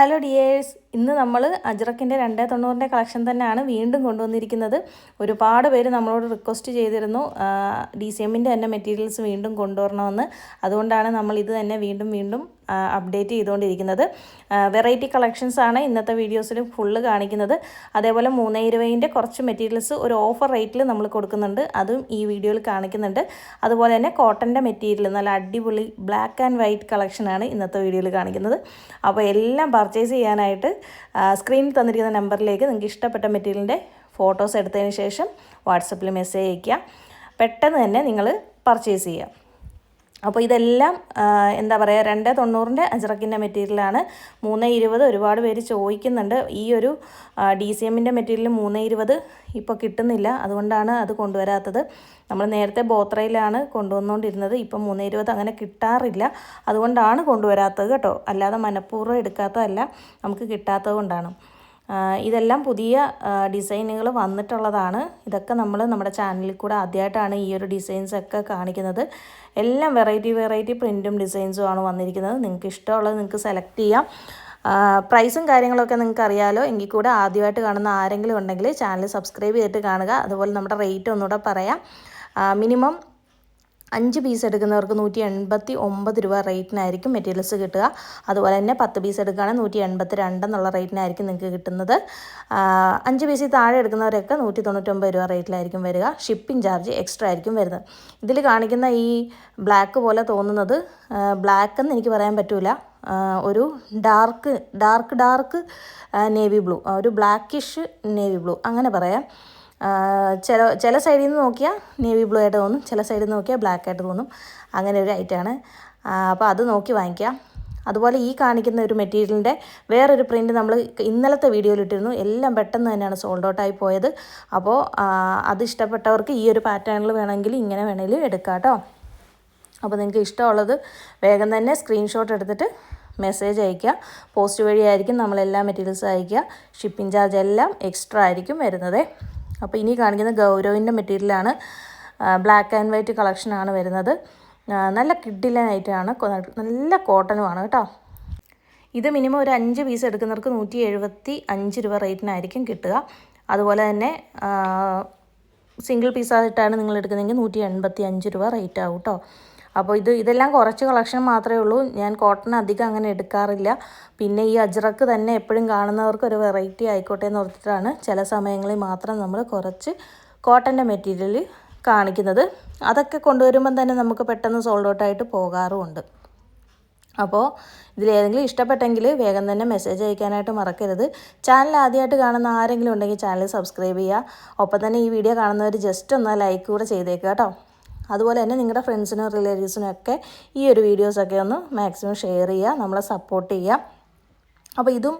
Hello dears ഇന്ന് നമ്മൾ അജ്രക്കിന്റെ രണ്ടേ തൊണ്ണൂറിന്റെ കളക്ഷൻ തന്നെയാണ് വീണ്ടും കൊണ്ടുവന്നിരിക്കുന്നത്. ഒരുപാട് പേര് നമ്മളോട് റിക്വസ്റ്റ് ചെയ്തിരുന്നു ഡി സി എമ്മിന്റെ തന്നെ മെറ്റീരിയൽസ് വീണ്ടും കൊണ്ടുവരണമെന്ന്. അതുകൊണ്ടാണ് നമ്മൾ ഇത് തന്നെ വീണ്ടും വീണ്ടും അപ്ഡേറ്റ് ചെയ്തുകൊണ്ടിരിക്കുന്നത്. വെറൈറ്റി കളക്ഷൻസ് ആണ് ഇന്നത്തെ വീഡിയോസിൽ ഫുള്ള് കാണിക്കുന്നത്. അതേപോലെ മൂന്നേ ഇരുപതിന്റെ കുറച്ച് മെറ്റീരിയൽസ് ഒരു ഓഫർ റേറ്റിൽ നമ്മൾ കൊടുക്കുന്നുണ്ട്. അതും ഈ വീഡിയോയിൽ കാണിക്കുന്നുണ്ട്. അതുപോലെ തന്നെ കോട്ടന്റെ മെറ്റീരിയൽ നല്ല അടിപൊളി ബ്ലാക്ക് ആൻഡ് വൈറ്റ് കളക്ഷനാണ് ഇന്നത്തെ വീഡിയോയിൽ കാണിക്കുന്നത്. അപ്പോൾ എല്ലാം പർച്ചേസ് ചെയ്യാനായിട്ട് സ്ക്രീനിൽ തന്നിരിക്കുന്ന നമ്പറിലേക്ക് നിങ്ങൾക്ക് ഇഷ്ടപ്പെട്ട മെറ്റീരിയലിന്റെ ഫോട്ടോസ് എടുത്തതിന് ശേഷം വാട്സപ്പിൽ മെസ്സേജ് അയയ്ക്കുക. പെട്ടെന്ന് തന്നെ നിങ്ങൾ പർച്ചേസ് ചെയ്യുക. അപ്പോൾ ഇതെല്ലാം എന്താ പറയുക രണ്ട് തൊണ്ണൂറിന്റെ അജറക്കിന്റെ മെറ്റീരിയലാണ്. മൂന്ന് ഇരുപത് ഒരുപാട് പേര് ചോദിക്കുന്നുണ്ട്. ഈ ഒരു ഡി സി എമ്മിന്റെ മെറ്റീരിയൽ മൂന്ന് ഇരുപത് ഇപ്പോൾ കിട്ടുന്നില്ല. അതുകൊണ്ടാണ് അത് കൊണ്ടുവരാത്തത്. നമ്മൾ നേരത്തെ ബോത്രയിലാണ് കൊണ്ടുവന്നുകൊണ്ടിരുന്നത്. ഇപ്പം മൂന്ന് ഇരുപത് അങ്ങനെ കിട്ടാറില്ല. അതുകൊണ്ടാണ് കൊണ്ടുവരാത്തത് കേട്ടോ. അല്ലാതെ മനഃപൂർവം എടുക്കാത്തതല്ല. നമുക്ക് കിട്ടാത്തത് കൊണ്ടാണ്. ഇതെല്ലാം പുതിയ ഡിസൈനുകൾ വന്നിട്ടുള്ളതാണ്. ഇതൊക്കെ നമ്മൾ നമ്മുടെ ചാനലിൽ കൂടെ ആദ്യമായിട്ടാണ് ഈ ഒരു ഡിസൈൻസ് ഒക്കെ കാണിക്കുന്നത്. എല്ലാം വെറൈറ്റി വെറൈറ്റി പ്രിന്റും ഡിസൈൻസും ആണ് വന്നിരിക്കുന്നത്. നിങ്ങൾക്ക് ഇഷ്ടമുള്ളത് നിങ്ങൾക്ക് സെലക്ട് ചെയ്യാം. പ്രൈസും കാര്യങ്ങളൊക്കെ നിങ്ങൾക്ക് അറിയാലോ. എങ്കിൽ കൂടെ ആദ്യമായിട്ട് കാണുന്ന ആരെങ്കിലും ഉണ്ടെങ്കിൽ ചാനൽ സബ്സ്ക്രൈബ് ചെയ്തിട്ട് കാണുക. അതുപോലെ നമ്മുടെ റേറ്റ് ഒന്നുകൂടെ പറയാം. മിനിമം അഞ്ച് പീസ് എടുക്കുന്നവർക്ക് നൂറ്റി എൺപത്തി ഒമ്പത് രൂപ റേറ്റിനായിരിക്കും മെറ്റീരിയൽസ് കിട്ടുക. അതുപോലെ തന്നെ പത്ത് പീസ് എടുക്കുകയാണെങ്കിൽ നൂറ്റി എൺപത്തി രണ്ട് എന്നുള്ള റേറ്റിനായിരിക്കും നിങ്ങൾക്ക് കിട്ടുന്നത്. അഞ്ച് പീസിൽ താഴെ എടുക്കുന്നവരൊക്കെ നൂറ്റി തൊണ്ണൂറ്റൊമ്പത് രൂപ റേറ്റിലായിരിക്കും വരിക. ഷിപ്പിംഗ് ചാർജ് എക്സ്ട്രാ ആയിരിക്കും വരുന്നത്. ഇതിൽ കാണിക്കുന്ന ഈ ബ്ലാക്ക് പോലെ തോന്നുന്നത് ബ്ലാക്ക് എന്ന് എനിക്ക് പറയാൻ പറ്റില്ല ഒരു dark dark dark navy blue ഒരു ബ്ലാക്കിഷ് നേവി ബ്ലൂ അങ്ങനെ പറയാം. ചില ചില സൈഡിൽ നിന്ന് നോക്കിയാൽ നേവി ബ്ലൂ ആയിട്ട് തോന്നും ചില സൈഡിൽ നിന്ന് നോക്കിയാൽ ബ്ലാക്ക് ആയിട്ട് തോന്നും. അങ്ങനെ ഒരു ഐറ്റമാണ് അപ്പോൾ അത് നോക്കി വാങ്ങിക്കാം. അതുപോലെ ഈ കാണിക്കുന്ന ഒരു മെറ്റീരിയലിന്റെ വേറൊരു പ്രിന്റ് നമ്മൾ ഇന്നലത്തെ വീഡിയോയിൽ ഇട്ടിരുന്നു. എല്ലാം പെട്ടെന്ന് തന്നെയാണ് സോൾഡ് ഔട്ടായി പോയത്. അപ്പോൾ അത് ഇഷ്ടപ്പെട്ടവർക്ക് ഈ ഒരു പാറ്റേണിൽ വേണമെങ്കിൽ ഇങ്ങനെ വേണമെങ്കിലും എടുക്കാം കേട്ടോ അപ്പോൾ നിങ്ങൾക്ക് ഇഷ്ടമുള്ളത് വേഗം തന്നെ സ്ക്രീൻഷോട്ട് എടുത്തിട്ട് മെസ്സേജ് അയയ്ക്കുക പോസ്റ്റ് വഴിയായിരിക്കും നമ്മളെല്ലാ മെറ്റീരിയൽസും അയയ്ക്കുക ഷിപ്പിംഗ് ചാർജ് എല്ലാം എക്സ്ട്രാ ആയിരിക്കും വരുന്നത്. അപ്പോൾ ഇനി കാണിക്കുന്ന ഗൗരവിന്റെ മെറ്റീരിയലാണ് ബ്ലാക്ക് ആൻഡ് വൈറ്റ് കളക്ഷനാണ് വരുന്നത്. നല്ല കിഡിലനായിട്ടാണ് നല്ല കോട്ടനുമാണ് കേട്ടോ. ഇത് മിനിമം ഒരു അഞ്ച് പീസ് എടുക്കുന്നവർക്ക് നൂറ്റി എഴുപത്തി അഞ്ച് രൂപ റേറ്റിനായിരിക്കും കിട്ടുക. അതുപോലെ തന്നെ സിംഗിൾ പീസായിട്ടാണ് നിങ്ങൾ എടുക്കുന്നതെങ്കിൽ നൂറ്റി എൺപത്തി അഞ്ച് രൂപ റേറ്റ് ആവും കേട്ടോ. അപ്പോൾ ഇത് ഇതെല്ലാം കുറച്ച് കളക്ഷൻ മാത്രമേ ഉള്ളൂ. ഞാൻ കോട്ടൺ അധികം അങ്ങനെ എടുക്കാറില്ല. പിന്നെ ഈ അജ്രക്ക് തന്നെ എപ്പോഴും കാണുന്നവർക്ക് ഒരു വെറൈറ്റി ആയിക്കോട്ടെ എന്ന് ഓർത്തിട്ടാണ് ചില സമയങ്ങളിൽ മാത്രം നമ്മൾ കുറച്ച് കോട്ടന്റെ മെറ്റീരിയൽ കാണിക്കുന്നത്. അതൊക്കെ കൊണ്ടുവരുമ്പം തന്നെ നമുക്ക് പെട്ടെന്ന് സോൾഡ് ഔട്ടായിട്ട് പോകാറുമുണ്ട്. അപ്പോൾ ഇതിലേതെങ്കിലും ഇഷ്ടപ്പെട്ടെങ്കിൽ വേഗം തന്നെ മെസ്സേജ് അയക്കാനായിട്ട് മറക്കരുത്. ചാനൽ ആദ്യമായിട്ട് കാണുന്ന ആരെങ്കിലും ഉണ്ടെങ്കിൽ ചാനൽ സബ്സ്ക്രൈബ് ചെയ്യുക. ഒപ്പം തന്നെ ഈ വീഡിയോ കാണുന്നവർ ജസ്റ്റ് ഒന്ന് ലൈക്ക് കൂടെ ചെയ്തേക്കുക കേട്ടോ. അതുപോലെ തന്നെ നിങ്ങളുടെ ഫ്രണ്ട്സിനും റിലേറ്റീവ്സിനും ഒക്കെ ഈ ഒരു വീഡിയോസൊക്കെ ഒന്ന് മാക്സിമം ഷെയർ ചെയ്യുക നമ്മളെ സപ്പോർട്ട് ചെയ്യുക. അപ്പോൾ ഇതും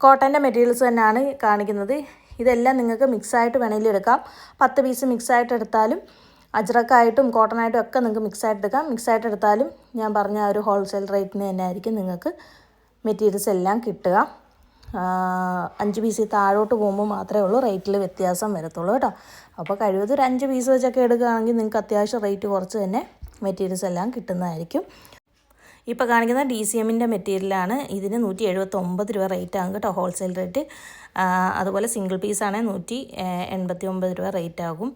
കോട്ടന്റെ മെറ്റീരിയൽസ് തന്നെയാണ് കാണിക്കുന്നത്. ഇതെല്ലാം നിങ്ങൾക്ക് മിക്സായിട്ട് വേണമെങ്കിലും എടുക്കാം. പത്ത് പീസ് മിക്സായിട്ട് എടുത്താലും അജ്രക്കായിട്ടും കോട്ടണായിട്ടും ഒക്കെ നിങ്ങൾക്ക് മിക്സായിട്ട് എടുക്കാം. മിക്സായിട്ട് എടുത്താലും ഞാൻ പറഞ്ഞ ആ ഒരു ഹോൾസെയിൽ റേറ്റിന് തന്നെ ആയിരിക്കും നിങ്ങൾക്ക് മെറ്റീരിയൽസ് എല്ലാം കിട്ടുക. അഞ്ച് പീസ് താഴോട്ട് പോകുമ്പോൾ മാത്രമേ ഉള്ളൂ റേറ്റിൽ വ്യത്യാസം വരത്തുള്ളൂ കേട്ടോ. അപ്പോൾ കഴിവത് ഒരു അഞ്ച് പീസ് വെച്ചൊക്കെ എടുക്കുകയാണെങ്കിൽ നിങ്ങൾക്ക് അത്യാവശ്യം റേറ്റ് കുറച്ച് തന്നെ മെറ്റീരിയൽസ് എല്ലാം കിട്ടുന്നതായിരിക്കും. ഇപ്പോൾ കാണിക്കുന്ന ഡി സി എമ്മിന്റെ മെറ്റീരിയലാണ്. ഇതിന് നൂറ്റി എഴുപത്തൊമ്പത് രൂപ റേറ്റ് ആകും കേട്ടോ ഹോൾസെയിൽ റേറ്റ് അതുപോലെ സിംഗിൾ പീസാണെങ്കിൽ നൂറ്റി എൺപത്തി ഒമ്പത് രൂപ റേറ്റ് ആകും.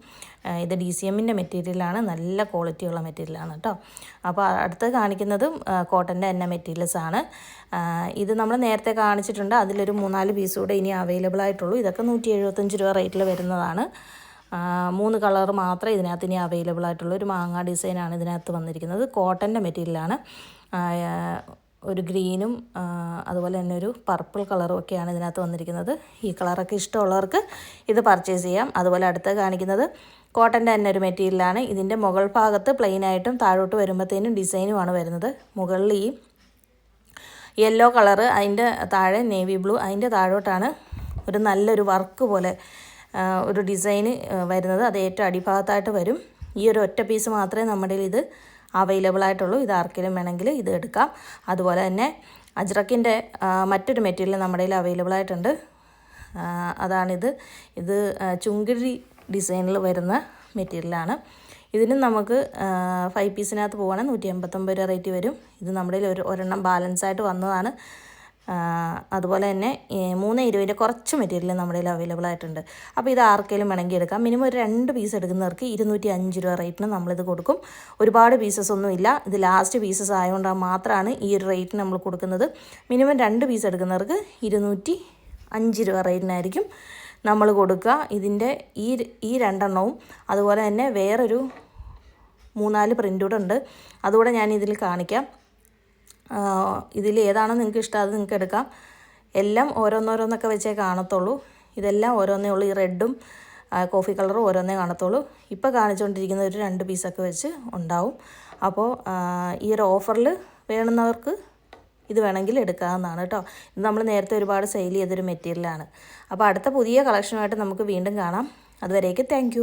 ഇത് ഡി സി എമ്മിന്റെ മെറ്റീരിയലാണ്. നല്ല ക്വാളിറ്റിയുള്ള മെറ്റീരിയലാണ് കേട്ടോ. അപ്പോൾ അടുത്ത് കാണിക്കുന്നതും കോട്ടന്റെ തന്നെ മെറ്റീരിയൽസ് ആണ്. ഇത് നമ്മൾ നേരത്തെ കാണിച്ചിട്ടുണ്ട്. അതിലൊരു മൂന്നാൽ പീസ് കൂടെ ഇനി അവൈലബിൾ ആയിട്ടുള്ളൂ. ഇതൊക്കെ നൂറ്റി എഴുപത്തഞ്ച് രൂപ റേറ്റിൽ വരുന്നതാണ്. മൂന്ന് കളർ മാത്രമേ ഇതിനകത്ത് ഇനി അവൈലബിൾ ആയിട്ടുള്ളൂ. ഒരു മാങ്ങ ഡിസൈനാണ് ഇതിനകത്ത് വന്നിരിക്കുന്നത്. കോട്ടന്റെ മെറ്റീരിയലാണ്. ഒരു ഗ്രീനും അതുപോലെ തന്നെ ഒരു പർപ്പിൾ കളറും ഒക്കെയാണ് ഇതിനകത്ത് വന്നിരിക്കുന്നത്. ഈ കളറൊക്കെ ഇഷ്ടമുള്ളവർക്ക് ഇത് പർച്ചേസ് ചെയ്യാം. അതുപോലെ അടുത്ത് കാണിക്കുന്നത് കോട്ടന്റെ തന്നെ ഒരു മെറ്റീരിയലാണ്. ഇതിന്റെ മുകൾ ഭാഗത്ത് പ്ലെയിനായിട്ടും താഴോട്ട് വരുമ്പോഴത്തേനും ഡിസൈനുമാണ് വരുന്നത്. മുകളിൽ ഈ യെല്ലോ കളറ് അതിന്റെ താഴെ നേവി ബ്ലൂ അതിന്റെ താഴോട്ടാണ് ഒരു നല്ലൊരു വർക്ക് പോലെ ഒരു ഡിസൈന് വരുന്നത്. അത് ഏറ്റവും അടിഭാഗത്തായിട്ട് വരും. ഈ ഒരു ഒറ്റ പീസ് മാത്രമേ നമ്മുടെ ഇത് അവൈലബിൾ ആയിട്ടുള്ളൂ. ഇത് ആർക്കെങ്കിലും വേണമെങ്കിൽ ഇത് എടുക്കാം. അതുപോലെ തന്നെ അജ്രക്കിന്റെ മറ്റൊരു മെറ്റീരിയൽ നമ്മുടെ കയ്യിൽ അവൈലബിൾ ആയിട്ടുണ്ട്. അതാണിത്. ഇത് ചുങ്കിഴി ഡിസൈനിൽ വരുന്ന മെറ്റീരിയലാണ് ഇതിനും നമുക്ക് ഫൈവ് പീസിനകത്ത് പോവുകയാണെങ്കിൽ നൂറ്റി എൺപത്തൊമ്പത് രൂപ റേറ്റ് വരും. ഇത് നമ്മുടെ ഒരു ഒരെണ്ണം ബാലൻസ് ആയിട്ട് വന്നതാണ്. അതുപോലെ തന്നെ മൂന്ന് ഇരുപതിന്റെ കുറച്ച് മെറ്റീരിയൽ നമ്മുടെ കയ്യിൽ അവൈലബിൾ ആയിട്ടുണ്ട്. അപ്പോൾ ഇത് ആർക്കെങ്കിലും വേണമെങ്കിൽ എടുക്കാം. മിനിമം ഒരു രണ്ട് പീസ് എടുക്കുന്നവർക്ക് ഇരുന്നൂറ്റി അഞ്ച് രൂപ റേറ്റിന് നമ്മളിത് കൊടുക്കും. ഒരുപാട് പീസസ് ഒന്നും ഇല്ല. ഇത് ലാസ്റ്റ് പീസസ് ആയതുകൊണ്ട് മാത്രമാണ് ഈ ഒരു റേറ്റിന് നമ്മൾ കൊടുക്കുന്നത്. മിനിമം രണ്ട് പീസ് എടുക്കുന്നവർക്ക് ഇരുന്നൂറ്റി അഞ്ച് രൂപ റേറ്റിനായിരിക്കും നമ്മൾ കൊടുക്കുക. ഇതിന്റെ ഈ ഈ രണ്ടെണ്ണവും അതുപോലെ തന്നെ വേറൊരു മൂന്നാൽ പ്രിന്റ് കൂടെ ഉണ്ട്. അതുകൂടെ ഞാൻ ഇതിൽ കാണിക്കാം. ഇതിൽ ഏതാണോ നിങ്ങൾക്ക് ഇഷ്ടം അത് നിങ്ങൾക്ക് എടുക്കാം. എല്ലാം ഓരോന്നോരോന്നൊക്കെ വെച്ചേ കാണത്തുള്ളൂ. ഇതെല്ലാം ഓരോന്നേ ഉള്ളൂ. ഈ റെഡും കോഫി കളറും ഓരോന്നേ കാണത്തുള്ളൂ. ഇപ്പോൾ കാണിച്ചുകൊണ്ടിരിക്കുന്ന ഒരു രണ്ട് പീസൊക്കെ വെച്ച് ഉണ്ടാവും. അപ്പോൾ ഈ ഒരു ഓഫറിൽ വേണമെന്നവർക്ക് ഇത് വേണമെങ്കിൽ എടുക്കാവുന്നതാണ് കേട്ടോ. ഇത് നമ്മൾ നേരത്തെ ഒരുപാട് സെയിൽ ചെയ്തൊരു മെറ്റീരിയലാണ്. അപ്പോൾ അടുത്ത പുതിയ കളക്ഷനുമായിട്ട് നമുക്ക് വീണ്ടും കാണാം. അതുവരേക്ക് താങ്ക്